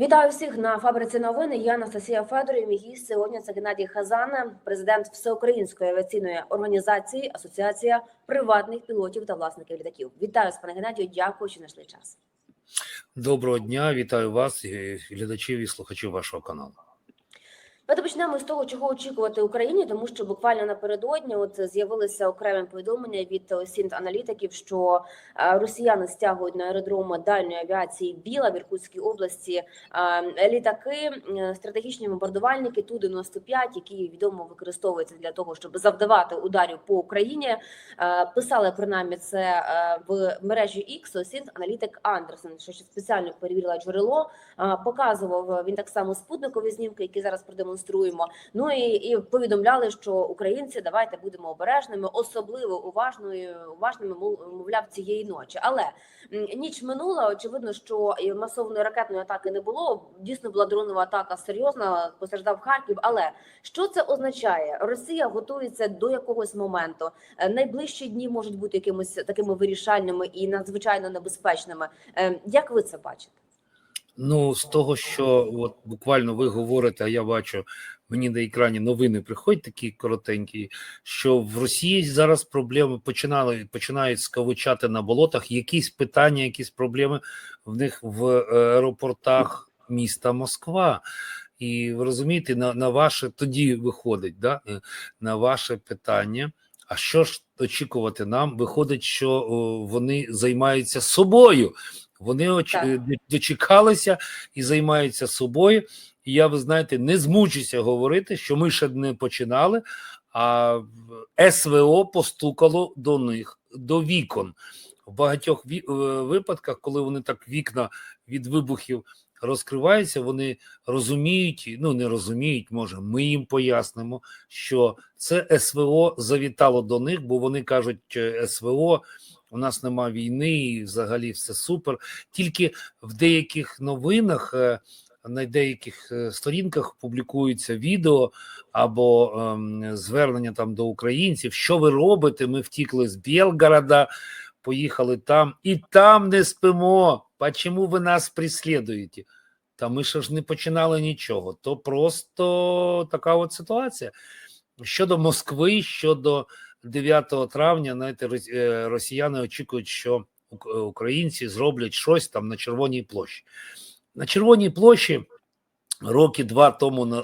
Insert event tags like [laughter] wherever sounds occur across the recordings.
Вітаю всіх на фабриці новини. Я Анастасія Федорів. Мій гість сьогодні це Геннадій Хазана, президент Всеукраїнської авіаційної організації Асоціація приватних пілотів та власників літаків. Вітаю пане Геннадію. Дякую, що знайшли час. Доброго дня, вітаю вас, глядачів і слухачів вашого каналу. Давайте почнемо з того, чого очікувати Україні, тому що буквально напередодні от з'явилися окремі повідомлення від осінт аналітиків, що е, росіяни стягують на аеродроми дальньої авіації Біла в Іркутській області е, літаки, стратегічні бомбардувальники ту 95 які відомо використовуються для того, щоб завдавати ударів по Україні. Е, Писали принаймні це в мережі X, осінт аналітик Андерсен, що спеціально перевірила джерело. Показував він так само спутникові знімки, які зараз продемонструємо. Ну і, і повідомляли, що українці давайте будемо обережними, особливо уважною, уважними, мовляв, цієї ночі. Але ніч минула. Очевидно, що масовної ракетної атаки не було. Дійсно була дронова атака серйозна. Постраждав Харків. Але що це означає? Росія готується до якогось моменту. Е, Найближчі дні можуть бути якимось такими вирішальними і надзвичайно небезпечними. Е, Як ви це бачите? Ну, з того, що от буквально ви говорите, а я бачу, мені на екрані новини приходять такі коротенькі, що в Росії зараз проблеми починали починають скавучати на болотах. Якісь питання, якісь проблеми в них в аеропортах міста Москва. І ви розумієте, на, на ваше тоді виходить, да, е, на ваше питання. А що ж очікувати нам? Виходить, що вони займаються собою. Вони оч... Е, дочекалися і займаються собою. І я, ви знаєте, не змучуся говорити, що ми ще не починали, а СВО постукало до них, до вікон. В багатьох ві... е, випадках, коли вони так вікна від вибухів розкриваються, вони розуміють, ну не розуміють, може, ми їм пояснимо, що це СВО завітало до них, бо вони кажуть, е, СВО. У нас нема війни, і взагалі все супер. Тільки в деяких новинах, е, на деяких е, сторінках публікуються відео або ем, звернення там до українців. Що ви робите? Ми втікли з Білгорода, поїхали там, і там не спимо. Чому ви нас преслідуєте? Та ми ще ж не починали нічого. То просто така от ситуація. Щодо Москви, щодо 9 травня, знаєте, е, росіяни очікують, що е, українці зроблять щось там на Червоній площі. На Червоній площі роки два тому е,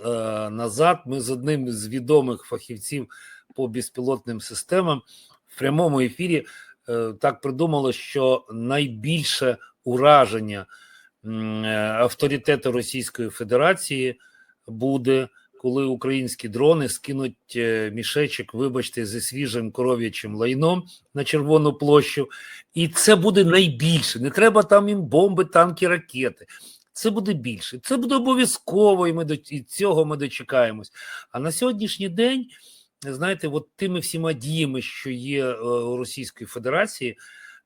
назад ми з одним з відомих фахівців по безпілотним системам в прямому ефірі так придумали, що найбільше ураження авторитету Російської Федерації буде коли українські дрони скинуть е, мішечок, вибачте, зі свіжим коров'ячим лайном на Червону площу, і це буде найбільше. Не треба там їм бомби, танки, ракети. Це буде більше. Це буде обов'язково, і ми до і цього ми дочекаємось. А на сьогоднішній день, знаєте, от тими всіма діями, що є е, у Російської Федерації,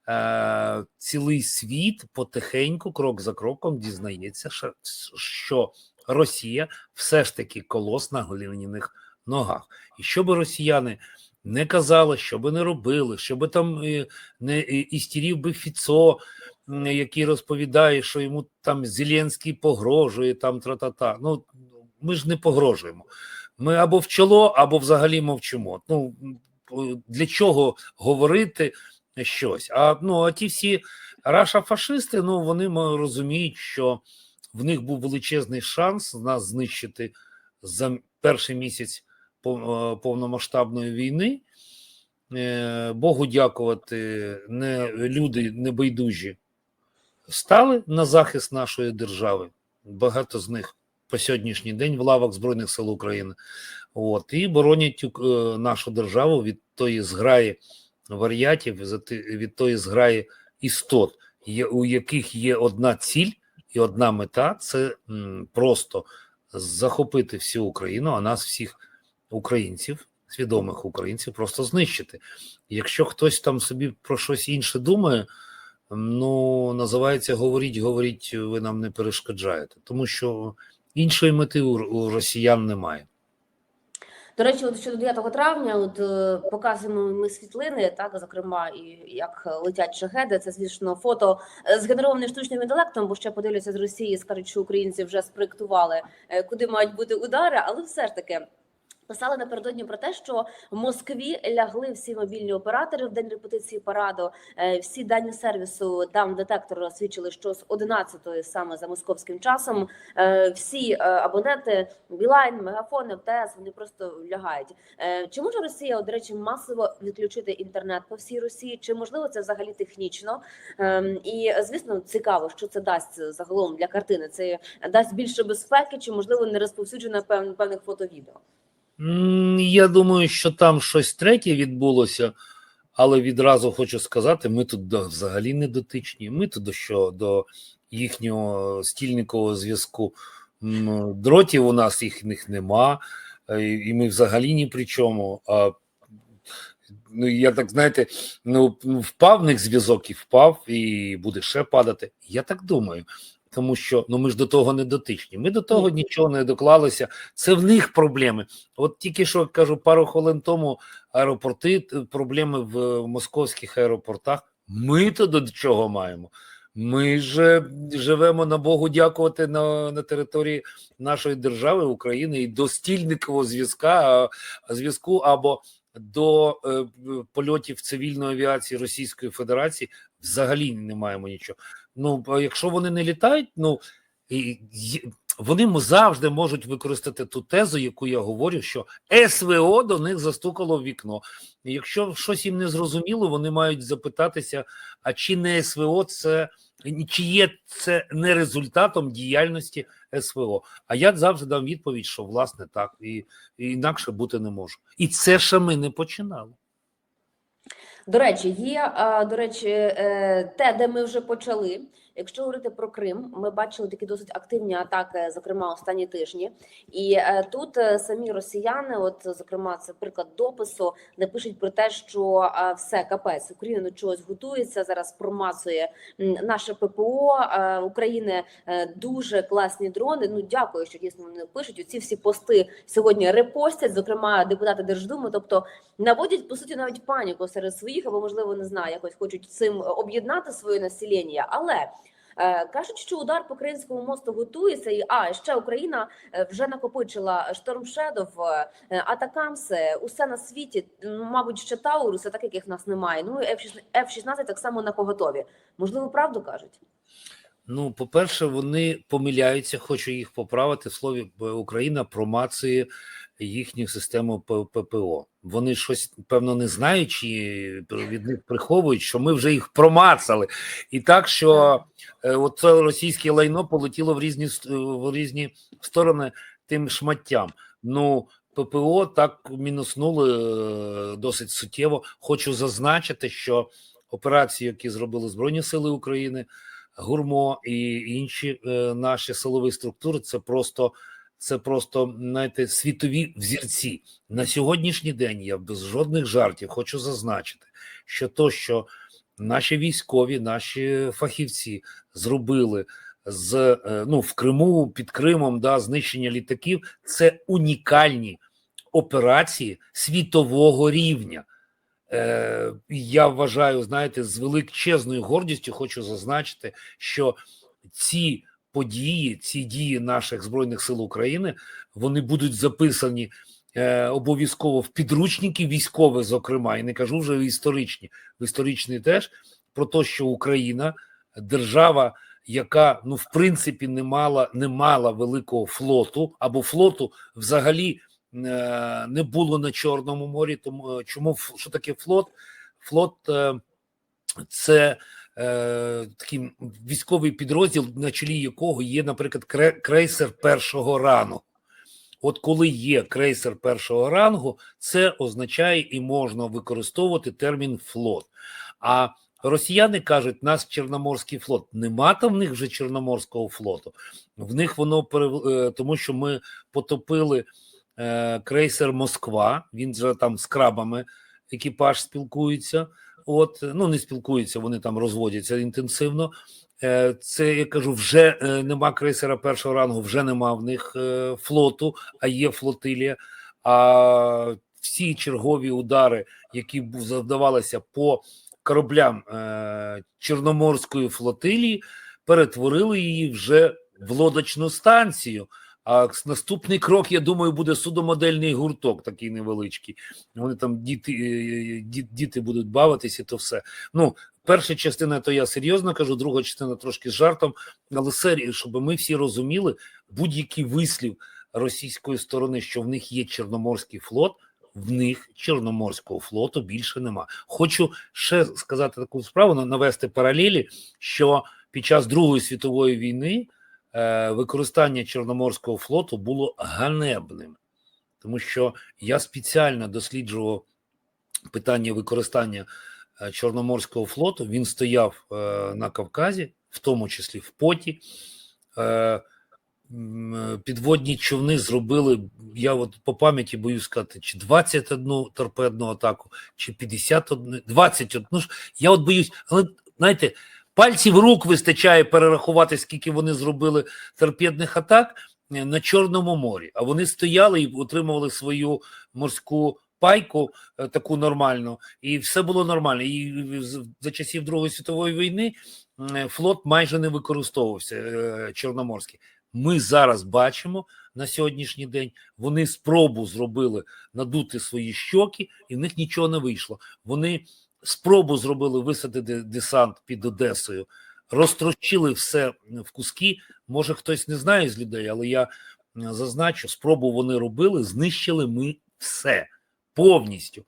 е, цілий світ потихеньку, крок за кроком, дізнається, що, що Росія все ж таки колос на глиняних ногах. І що би росіяни не казали, що би не робили, що би там е, не е, істерів би Фіцо, який розповідає, що йому там Зеленський погрожує, там тра-та-та. Ну ми ж не погрожуємо. Ми або в чоло, або взагалі мовчимо. Ну для чого говорити щось? А ну а ті всі раша-фашисти, ну вони розуміють, що в них був величезний шанс нас знищити за перший місяць е, повномасштабної війни. Е, Богу дякувати, не люди небайдужі стали на захист нашої держави. Багато з них по сьогоднішній день в лавах Збройних сил України. От, і боронять е, нашу державу від тої зграї варіатів, від тої зграї істот, у яких є одна ціль і одна мета це просто захопити всю Україну, а нас всіх українців, свідомих українців, просто знищити. Якщо хтось там собі про щось інше думає, ну називається говоріть, говоріть, ви нам не перешкоджаєте, тому що іншої мети у, росіян немає. До речі, от щодо 9 травня, от е, показуємо ми світлини, так зокрема, і як летять шахеди. Це звісно фото е, згенероване штучним інтелектом, бо ще подивляться з Росії, скажуть, що українці вже спроектували, е, куди мають бути удари, але все ж таки. Писали напередодні про те, що в Москві лягли всі мобільні оператори в день репетиції параду. Е, Всі дані сервісу дам детектор свідчили, що з 11-ї саме за московським часом е, всі е, абоненти Білайн, Мегафон, МТС вони просто лягають. Чи може Росія, до речі, масово відключити інтернет по всій Росії? Чи можливо це взагалі технічно? Ем, І звісно, цікаво, що це дасть загалом для картини. Це дасть більше безпеки, чи можливо не розповсюдження пев- певних фото-відео? М, Я думаю, що там щось третє відбулося, але відразу хочу сказати: ми тут до- взагалі не дотичні. Ми тут до що до їхнього стільникового зв'язку. Дротів у нас їхніх нема, е, і ми взагалі ні при чому. А ну я так знаєте, ну впав в них зв'язок і впав, і буде ще падати. Я так думаю. Тому що ну ми ж до того не дотичні. Ми до того нічого не доклалися. Це в них проблеми. От тільки що кажу пару хвилин тому аеропорти, проблеми в е, московських аеропортах. Ми то до чого маємо? Ми ж е, живемо на Богу дякувати на, на території нашої держави України і до стільникового зв'язка зв'язку або до е, польотів цивільної авіації Російської Федерації взагалі не маємо нічого. Ну якщо вони не літають, ну вони завжди можуть використати ту тезу, яку я говорю, що СВО до них застукало в вікно. І якщо щось їм не зрозуміло, вони мають запитатися: а чи не СВО це чи є це не результатом діяльності СВО? А я завжди дам відповідь, що власне так, і, і інакше бути не можу. І це ще ми не починали. До речі, є до речі, е, те, де ми вже почали. Якщо говорити про Крим, ми бачили такі досить активні атаки, зокрема останні тижні. І е, тут е, самі росіяни, от зокрема, це приклад допису, де пишуть про те, що е, все капець Україна до чогось готується зараз. Промацує наше ППО України дуже класні дрони. Ну дякую, що дійсно вони пишуть. Оці всі пости сьогодні репостять, зокрема депутати Держдуми. Тобто наводять по суті навіть паніку серед своїх, або можливо не знаю, якось хочуть цим об'єднати своє населення. Але кажуть, що удар по Кримському мосту готується, і а ще Україна е, вже накопичила Шторм Шедов, е, Атакамс, е, усе на світі, мабуть, ще Тауруси, так яких в нас немає. Ну і F-16 F-16 так само на поготові. Можливо, правду кажуть. Ну, по-перше, вони помиляються, хочу їх поправити в слові Україна промацує їхню систему ППО. Вони щось певно не знають, чи від них приховують, що ми вже їх промацали. І так, що е, це російське лайно полетіло в різні в різні сторони тим шматтям. Ну, ППО так мінуснули е, досить суттєво. Хочу зазначити, що операції, які зробили Збройні Сили України, гурмо і інші е, наші силові структури, це просто. Це просто знаєте, світові взірці на сьогоднішній день. Я без жодних жартів хочу зазначити, що то, що наші військові, наші фахівці зробили з е, ну в Криму під Кримом, да, знищення літаків, це унікальні операції світового рівня. Е, я вважаю, знаєте, з величезною гордістю хочу зазначити, що ці події, ці дії наших збройних сил України, вони будуть записані е, обов'язково в підручники військові, зокрема, і не кажу вже в історичні, в історичні теж про те, що Україна держава, яка ну в принципі не мала не мала великого флоту або флоту взагалі е, не було на Чорному морі. Тому е, чому що таке флот? Флот е, це такий військовий підрозділ, на чолі якого є, наприклад, крейсер першого рангу. От коли є крейсер першого рангу, це означає і можна використовувати термін флот. А росіяни кажуть, нас Чорноморський флот. Нема там в них вже Чорноморського флоту. В них воно е, тому, що ми потопили е, крейсер Москва. Він же там з крабами екіпаж спілкується. От ну не спілкуються, вони там розводяться інтенсивно. Е, Це я кажу, вже е, нема крейсера першого рангу, вже нема в них е, флоту, а є флотилія. А всі чергові удари, які завдавалися по кораблям Чорноморської флотилії, перетворили її вже в лодочну станцію. А наступний крок, я думаю, буде судомодельний гурток, такий невеличкий. Вони там діти, е, діти будуть бавитись, і то все. Ну, перша частина, то я серйозно кажу, друга частина трошки з жартом, але серію, щоб ми всі розуміли, будь-який вислів російської сторони, що в них є Чорноморський флот. В них Чорноморського флоту більше нема. Хочу ще сказати таку справу, навести паралелі, що під час Другої світової війни е, використання Чорноморського флоту було ганебним, тому що я спеціально досліджував питання використання е, Чорноморського флоту. Він стояв е, на Кавказі, в тому числі в поті. Е, е, Підводні човни зробили, я от по пам'яті боюсь сказати, чи 21 торпедну атаку, чи 51, 21. Ну я от боюсь, але знаєте, пальців рук вистачає перерахувати, скільки вони зробили торпедних атак е, на Чорному морі. А вони стояли і отримували свою морську пайку, е, таку нормальну, і все було нормально. І за часів Другої світової війни флот майже не використовувався е, Чорноморський. Ми зараз бачимо на сьогоднішній день. Вони спробу зробили надути свої щоки, і в них нічого не вийшло. Вони спробу зробили висадити десант під Одесою, розтрощили все в куски. Може, хтось не знає з людей, але я зазначу, спробу вони робили, знищили ми все повністю.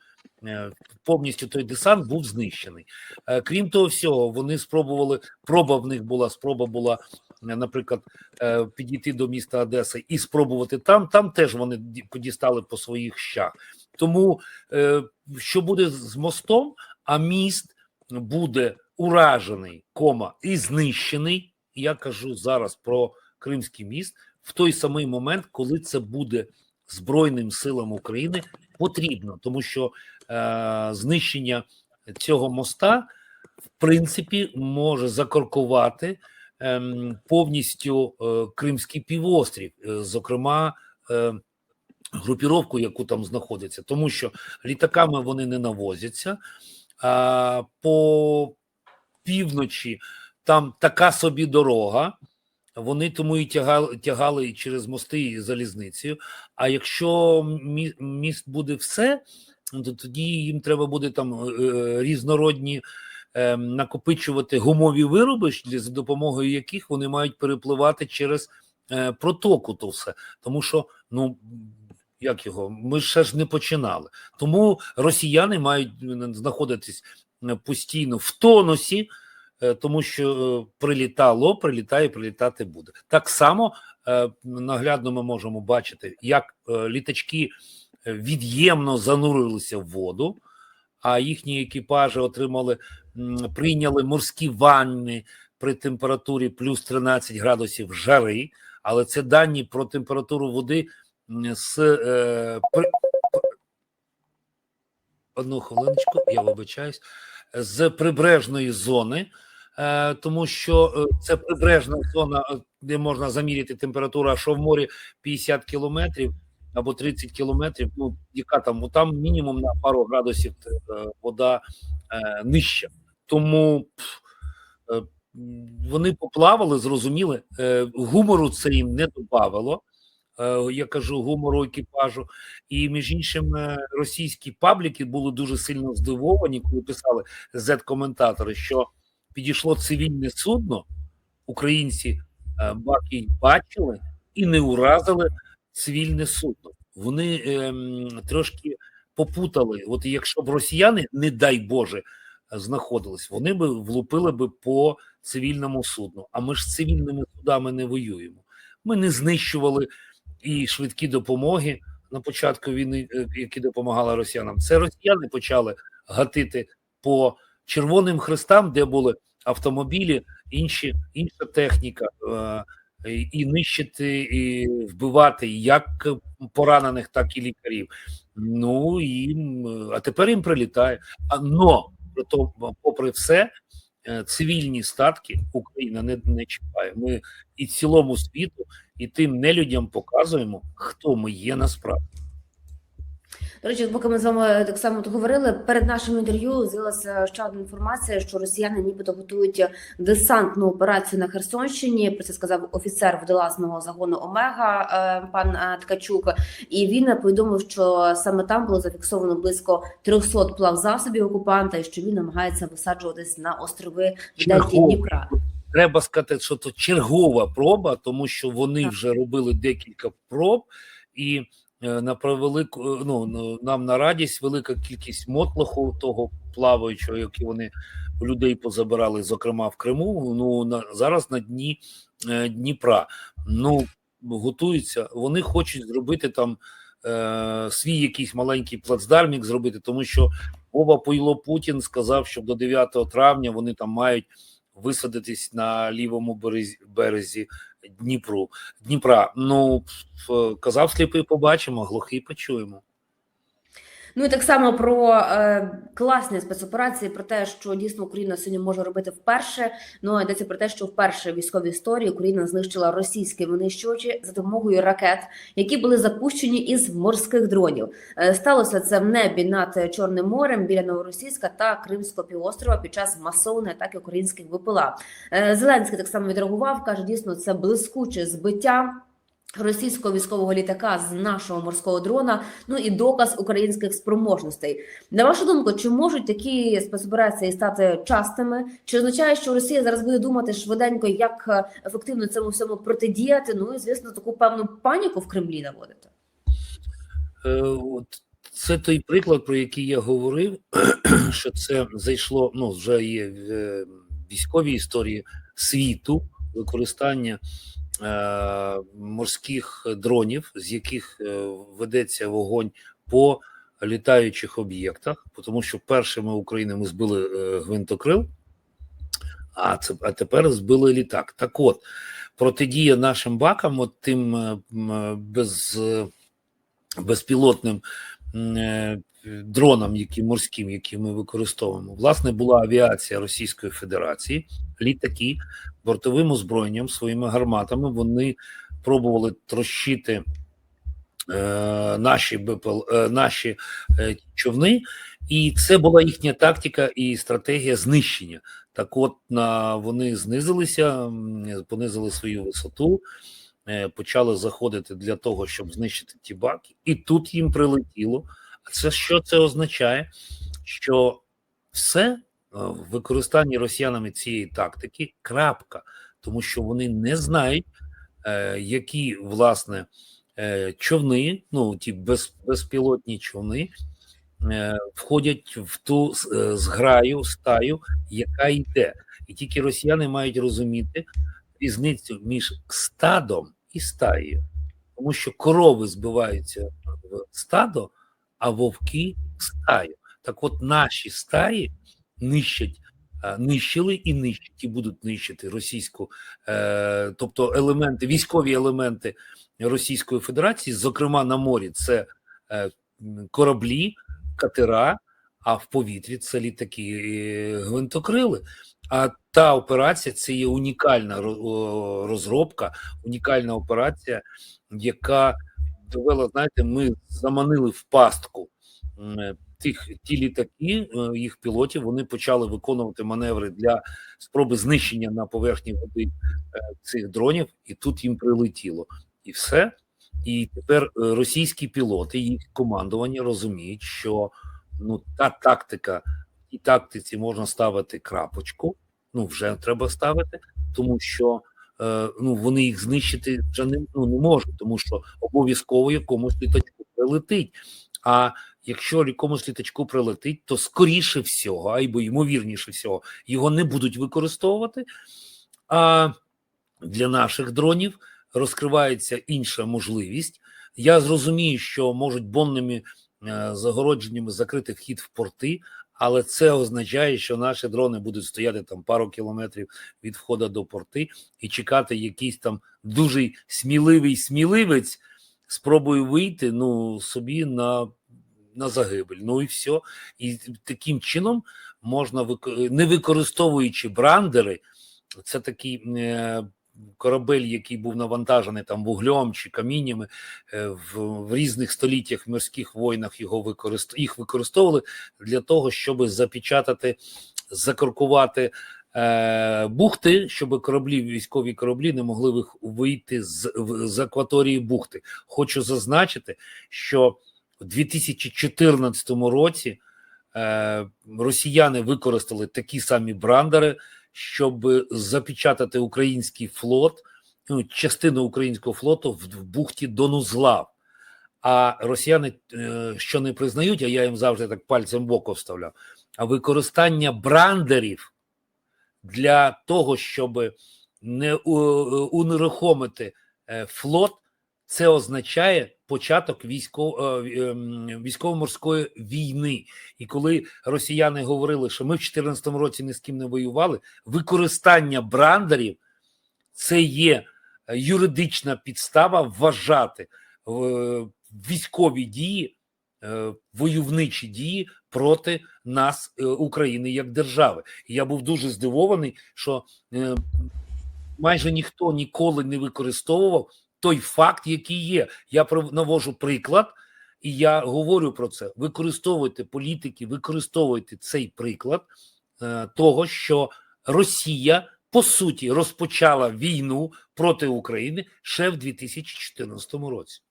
Е, Повністю той десант був знищений. Е, Крім того всього, вони спробували. Проба в них була. Спроба була, е, наприклад, е, підійти до міста Одеса і спробувати там. Там теж вони подістали по своїх щах. Тому е, що буде з мостом? А міст буде уражений, кома і знищений. Я кажу зараз про Кримський міст в той самий момент, коли це буде Збройним силам України потрібно, тому що е, знищення цього моста в принципі може закоркувати ем, повністю е, Кримський півострів, е, зокрема. Е, Групіровку, яку там знаходиться, тому що літаками вони не навозяться. А по півночі там така собі дорога. Вони тому і тягали, тягали через мости і залізницею. А якщо міст буде все, то тоді їм треба буде там е, різнородні е, накопичувати гумові вироби, за допомогою яких вони мають перепливати через е, протоку. То все, тому що ну як його, ми ще ж не починали. Тому росіяни мають знаходитись е, постійно в тонусі, е, тому що е, прилітало, прилітає, прилітати буде. Так само е, наглядно ми можемо бачити, як е, літачки е, від'ємно занурилися в воду, а їхні екіпажі отримали, прийняли морські ванни при температурі плюс 13 градусів жари, але це дані про температуру води з е, при... одну хвилиночку, я вибачаюсь, з прибережної зони, е, тому що е, це прибережна зона, е, де можна заміряти температуру, а що в морі 50 кілометрів або 30 кілометрів. Ну яка там? Ну, там мінімум на пару градусів вода нижча. Тому вони поплавали, зрозуміли. Гумору це їм не добавило. Е, я кажу гумору екіпажу. І між іншим, е, російські пабліки були дуже сильно здивовані, коли писали Z-коментатори, що підійшло цивільне судно, українці е, баки бачили і не уразили цивільне судно. Вони ем, трошки попутали. От якщо б росіяни, не дай Боже, знаходились, вони би влупили би по цивільному судну. А ми ж з цивільними судами не воюємо. Ми не знищували і швидкі допомоги на початку війни, е, які допомагали росіянам. Це росіяни почали гатити по червоним хрестам, де були автомобілі, інші інша техніка, е, і- нищити, і вбивати як поранених, так і лікарів. Ну і а тепер їм прилітає. А тому, попри все, е, цивільні статки Україна не, не чіпає. Ми і цілому світу, і тим нелюдям показуємо, хто ми є насправді. До речі, поки ми з вами так само говорили, перед нашим інтерв'ю з'явилася ще одна інформація, що росіяни нібито готують десантну операцію на Херсонщині. Про це сказав офіцер водолазного загону Омега е, пан е, Ткачук. І він повідомив, що саме там було зафіксовано близько 300 плавзасобів окупанта, і що він намагається висаджуватись на острови в. Дніпра. Треба сказати, що це чергова проба, тому що вони Так. вже робили декілька проб, і на превелику ну ну, нам на радість велика кількість мотлоху того плаваючого, який вони людей позабирали, зокрема в Криму. Ну на зараз на дні е, Дніпра. Ну готуються. Вони хочуть зробити там е, свій якийсь маленький плацдармік зробити, тому що Вова Пуйло Путін сказав, що до 9 травня вони там мають висадитись на лівому березі, березі Дніпру Дніпра. Ну казав сліпий, побачимо, глухий почуємо. Ну і так само про е, класні спецоперації, про те, що дійсно Україна сьогодні може робити вперше. Ну йдеться про те, що вперше в військовій історії Україна знищила російські винищувачі за допомогою ракет, які були запущені із морських дронів. Е, сталося це в небі над Чорним морем біля Новоросійська та Кримського півострова під час масовної атаки українських ВПЛА. Е, Зеленський так само відреагував, каже: дійсно, це блискуче збиття. Російського військового літака з нашого морського дрона, ну і доказ українських спроможностей. На вашу думку, чи можуть такі спецоперації стати частими? Чи означає, що Росія зараз буде думати швиденько, як е, ефективно цьому всьому протидіяти? Ну і звісно, таку певну паніку в Кремлі наводити? Е, от це той приклад, про який я говорив, [clears throat] що це зайшло. Ну вже є в е, військовій історії світу використання морських дронів, з яких е, ведеться вогонь по літаючих об'єктах, тому що першими України ми збили е, гвинтокрил, а це а тепер збили літак. Так от протидія нашим бакам, от тим е, е, без. е, безпілотним е, дронам, які морським, які ми використовуємо, власне, була авіація Російської Федерації, літаки бортовим озброєнням своїми гарматами. Вони пробували трощити е, наші БПЛ, е, наші е, човни, і це була їхня тактика і стратегія знищення. Так, от на вони знизилися, понизили свою висоту, е, почали заходити для того, щоб знищити ті баки, і тут їм прилетіло. А це що це означає? Що все е, в використанні росіянами цієї тактики крапка, тому що вони не знають, е, які власне е, човни, ну ті без, безпілотні човни, е, входять в ту е, зграю, стаю, яка йде. І тільки росіяни мають розуміти різницю між стадом і стаєю, тому що корови збиваються в стадо, а вовки в стаю. Так от наші стаї нищать, е, нищили і нищать, і будуть нищити російську, е, тобто елементи, військові елементи Російської Федерації, зокрема на морі, це е, кораблі, катера, а в повітрі це літаки е, гвинтокрили. А та операція це є унікальна розробка, унікальна операція, яка довела, знаєте, ми заманили в пастку тих ті літаки, е, їх пілотів. Вони почали виконувати маневри для спроби знищення на поверхні води е, цих дронів, і тут їм прилетіло. І все. І тепер російські пілоти, їх командування розуміють, що ну та тактика і тактиці можна ставити крапочку. Ну вже треба ставити, тому що е, ну вони їх знищити вже не, ну, не можуть, тому що обов'язково якомусь літачку прилетить. А якщо якомусь літачку прилетить, то скоріше всього, або ймовірніше всього, його не будуть використовувати. А для наших дронів розкривається інша можливість. Я зрозумію, що можуть бонними загородженнями закрити вхід в порти, але це означає, що наші дрони будуть стояти там пару кілометрів від входу до порти і чекати якийсь там дуже сміливий сміливець спробує вийти ну собі на, на загибель. Ну і все. І таким чином можна не використовуючи брандери, це такий е, корабель, який був навантажений там вуглем чи каміннями е, в, в різних століттях морських війнах його використ... їх використовували для того, щоб запечатати, закоркувати е, бухти, щоб кораблі, військові кораблі не могли вийти з, в- з акваторії бухти. Хочу зазначити, що у 2014 році е, росіяни використали такі самі брандери, щоб запечатати український флот, ну, частину українського флоту в, бухті Донузлав. А росіяни, е, що не признають, а я їм завжди так пальцем в око вставляв, а використання брандерів для того, щоб не унерухомити е, флот, це означає початок військово, е, ем, військово-морської війни. І коли росіяни говорили, що ми в 2014 році ні з ким не воювали, використання брандерів це є е, юридична підстава вважати е, військові дії, войовничі дії проти нас, України, як держави. І я був дуже здивований, що майже ніхто ніколи не використовував той факт, який є. Я навожу приклад, і я говорю про це. Використовуйте політики, використовуйте цей приклад е, того, що Росія по суті розпочала війну проти України ще в 2014 році.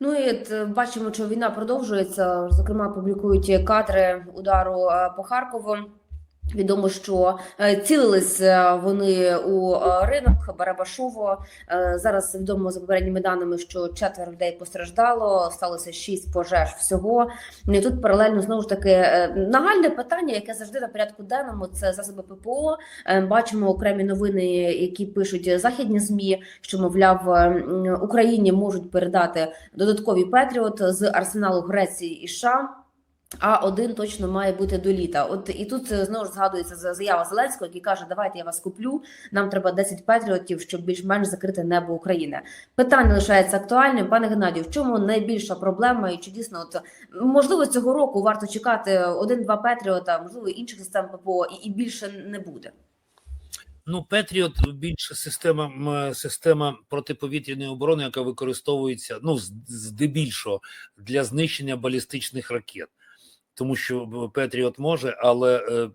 Ну і е, бачимо, що війна продовжується. Зокрема, публікують кадри удару е, по Харкову. Відомо, що е, цілились е, вони у е, ринок Барабашово. Зараз відомо за попередніми даними, що четверо людей постраждало, сталося шість пожеж всього. І тут паралельно знову ж таки нагальне питання, яке завжди на порядку денному. Це засоби ППО. Бачимо окремі новини, які пишуть західні змі, що мовляв Україні можуть передати додаткові Петріот з арсеналу Греції і США. А один точно має бути до літа. От і тут е, знову ж згадується за- заява Зеленського, який каже: Давайте я вас куплю. Нам треба 10 патріотів, щоб більш-менш закрити небо України. Питання лишається актуальним. Пане Геннадію, в чому найбільша проблема? І чи дійсно от можливо цього року варто чекати один-два Петріота, можливо інших систем ППО, і, і більше не буде. Ну, Петріот більше система система протиповітряної оборони, яка використовується ну здебільшого для знищення балістичних ракет, тому що Петріот може, але е,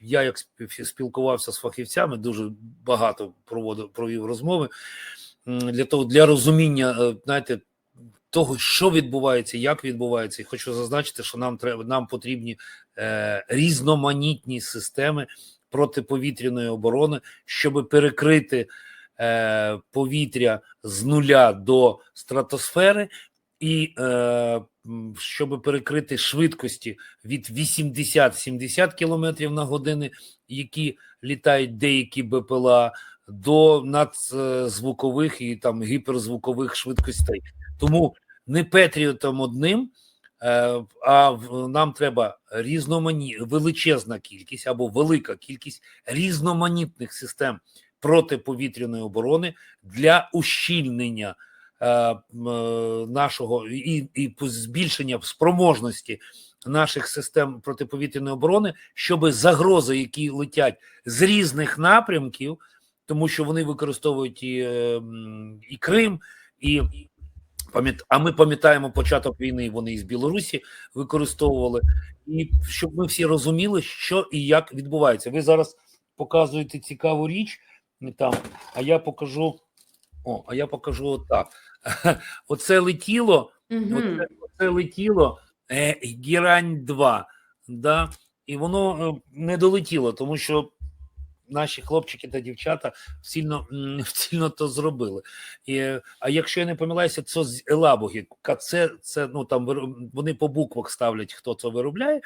я як спілкувався з фахівцями, дуже багато проводив провів розмови для того для розуміння, е, знаєте. Того, що відбувається, як відбувається, і хочу зазначити, що нам треба нам потрібні е, різноманітні системи протиповітряної оборони, щоб перекрити е, повітря з нуля до стратосфери, і е, щоб перекрити швидкості від 80-70 км на години, які літають деякі БПЛА, до надзвукових і там гіперзвукових швидкостей. Тому не Петріотом одним. Е, А нам треба різномані величезна кількість або велика кількість різноманітних систем протиповітряної оборони для ущільнення нашого і, і збільшення спроможності наших систем протиповітряної оборони, щоб загрози, які летять з різних напрямків, тому що вони використовують і, е, і Крим, і а ми пам'ятаємо початок війни. Вони із Білорусі використовували, і щоб ми всі розуміли, що і як відбувається. Ви зараз показуєте цікаву річ там, а я покажу. О, а я покажу отак. [laughs] Оце летіло, Угу. оце, оце летіло е, Герань 2, да, і воно е, не долетіло, тому що наші хлопчики та дівчата сильно, м, [laughs] то зробили. І, а якщо я не помиляюся, це з Елабогіка. Це, це ну там вони по буквах ставлять, хто це виробляє.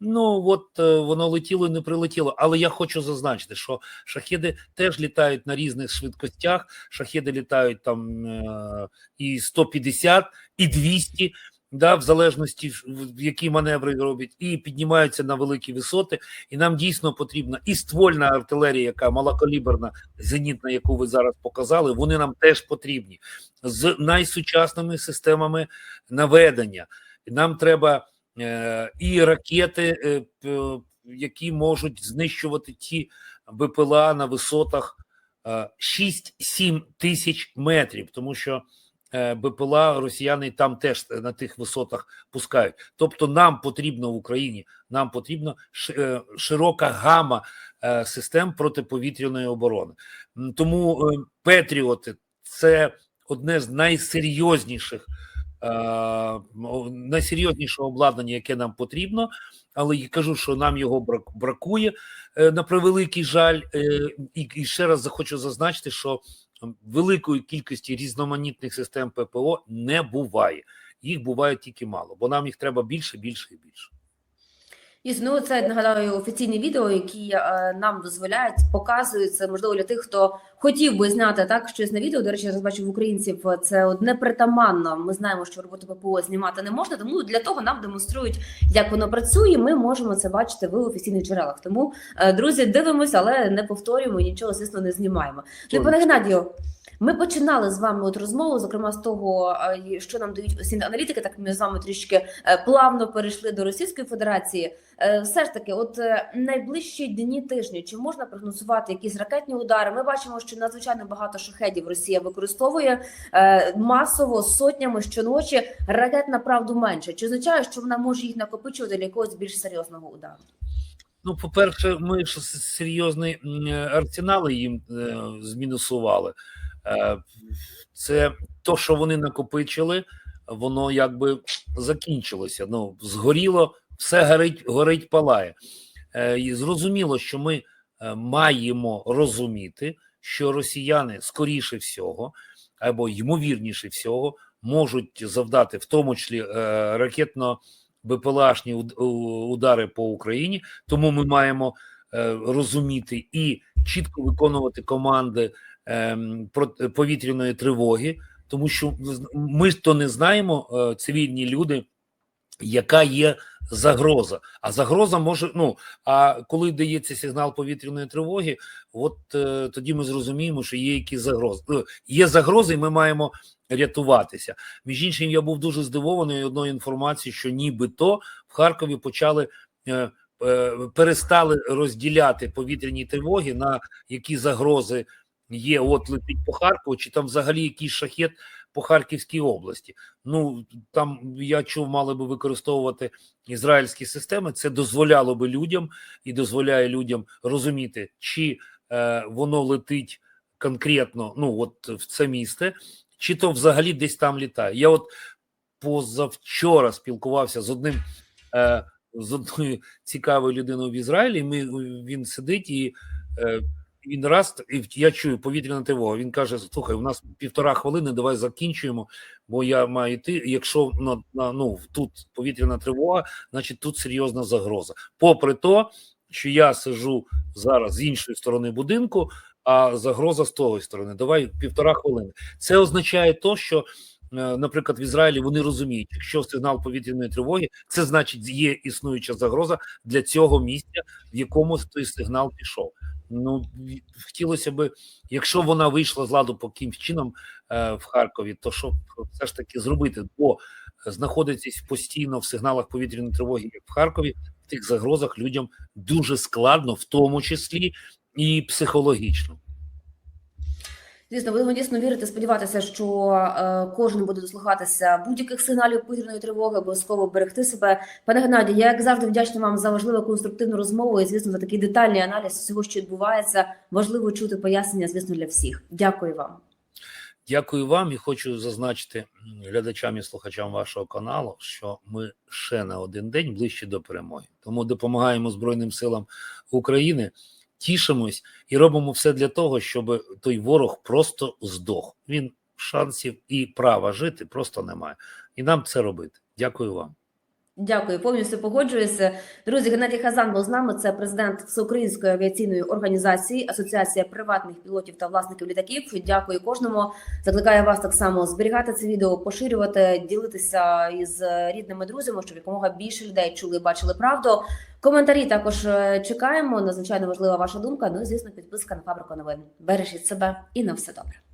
Ну от е, воно летіло і не прилетіло. Але я хочу зазначити, що шахеди теж літають на різних швидкостях. Шахеди літають там е, і 150, і 200. Да, в залежності які маневри роблять, і піднімаються на великі висоти. І нам дійсно потрібна і ствольна артилерія, яка малокаліберна, зенітна, яку ви зараз показали. Вони нам теж потрібні з найсучасними системами наведення. Нам треба е, і ракети, е, які можуть знищувати ті БПЛА на висотах е, 6-7 тисяч метрів, тому що БПЛА росіяни там теж на тих висотах пускають. Тобто, нам потрібно в Україні, нам потрібно ш- е, широка гама е, систем протиповітряної оборони. Тому е, Петріоти це одне з найсерйозніших. е, Найсерйознішого обладнання, яке нам потрібно, але я кажу, що нам його брак- бракує е, на превеликий жаль. Е, І, ще раз захочу зазначити, що великої кількості різноманітних систем ППО не буває. Їх буває тільки мало, бо нам їх треба більше, більше і більше. Дійсно, ну це нагадаю офіційні відео, які е, нам дозволяють, показують це можливо для тих, хто хотів би зняти так щось на відео. До речі, я бачу в українців е, це от непритаманно. Ми знаємо, що роботу ППО знімати не можна, тому для того нам демонструють, як воно працює. Ми можемо це бачити в офіційних джерелах. Тому, е, друзі, дивимося, але не повторюємо нічого, звісно, не знімаємо. Ну, пане Геннадію, ми починали з вами от розмову, зокрема з того, е, що нам дають осінні аналітики. Так ми з вами трішки е, плавно перейшли до Російської Федерації. Е, Все ж таки, от найближчі дні тижні, чи можна прогнозувати якісь ракетні удари? Ми бачимо, що надзвичайно багато шахедів Росія використовує масово сотнями щоночі. Ракет направду менше. Чи означає, що вона може їх накопичувати для якогось більш серйозного удару? Ну, по-перше, ми ж с- серйозний м, е, арсенали їм змінусували. Е, Це то, що вони накопичили, воно якби закінчилося. Ну, згоріло, все горить, горить, палає. Е, І зрозуміло, що ми е, маємо розуміти, що росіяни скоріше всього, або ймовірніше всього, можуть завдати в тому числі ракетно БПЛАшні удари по Україні. Тому ми маємо розуміти і чітко виконувати команди повітряної тривоги, тому що ми то не знаємо, е, цивільні люди, яка є загроза. А загроза може. Ну а коли дається сигнал повітряної тривоги, от е, тоді ми зрозуміємо, що є якісь загрози. Е, Є загрози, і ми маємо рятуватися. Між іншим, я був дуже здивований одною інформацією, що нібито в Харкові почали. е, Перестали розділяти повітряні тривоги на які загрози є. От летить по Харкову, чи там взагалі якийсь шахет по Харківській області. Ну там я чув, мали би використовувати ізраїльські системи. Це дозволяло би людям і дозволяє людям розуміти, чи е, воно летить конкретно, ну от в це місце, чи то взагалі десь там літає. Я от позавчора спілкувався з одним. Е, з одною цікавою людиною в Ізраїлі. Ми він сидить і е, він раз і я чую повітряна тривога. Він каже: Слухай, у нас півтора хвилини, давай закінчуємо, бо я маю йти. Якщо на, на ну тут повітряна тривога, значить тут серйозна загроза. Попри то, що я сижу зараз з іншої сторони будинку, а загроза з того сторони. Давай півтора хвилини. Це означає то, що е, наприклад, в Ізраїлі вони розуміють, якщо сигнал повітряної тривоги, це значить є існуюча загроза для цього місця, в якому той сигнал пішов. Ну хотілося би, якщо вона вийшла з ладу по чином е, в Харкові, то щоб все ж таки зробити, бо знаходитись постійно в сигналах повітряної тривоги, як в Харкові, в тих загрозах людям дуже складно, в тому числі і психологічно. Звісно, будемо дійсно вірити, сподіватися, що е, кожен буде дослухатися будь-яких сигналів повітряної тривоги, обов'язково берегти себе. Пане Геннадію, я як завжди вдячна вам за важливу конструктивну розмову і звісно за такий детальний аналіз всього, що відбувається. Важливо чути пояснення, звісно, для всіх. Дякую вам. Дякую вам і хочу зазначити глядачам і слухачам вашого каналу, що ми ще на один день ближче до перемоги. Тому допомагаємо Збройним силам України, тішимось і робимо все для того, щоб той ворог просто здох. Він шансів і права жити просто немає. І нам це робити. Дякую вам. Дякую, повністю погоджуюся. Друзі, Геннадій Хазан був з нами. Це президент Всеукраїнської авіаційної організації, Асоціація приватних пілотів та власників літаків. Дякую кожному. Закликаю вас так само зберігати це відео, поширювати, ділитися із рідними друзями, щоб якомога більше людей чули, бачили правду. Коментарі також е, чекаємо. Надзвичайно важлива ваша думка. Ну і звісно, підписка на фабрику новин. Бережіть себе і на все добре.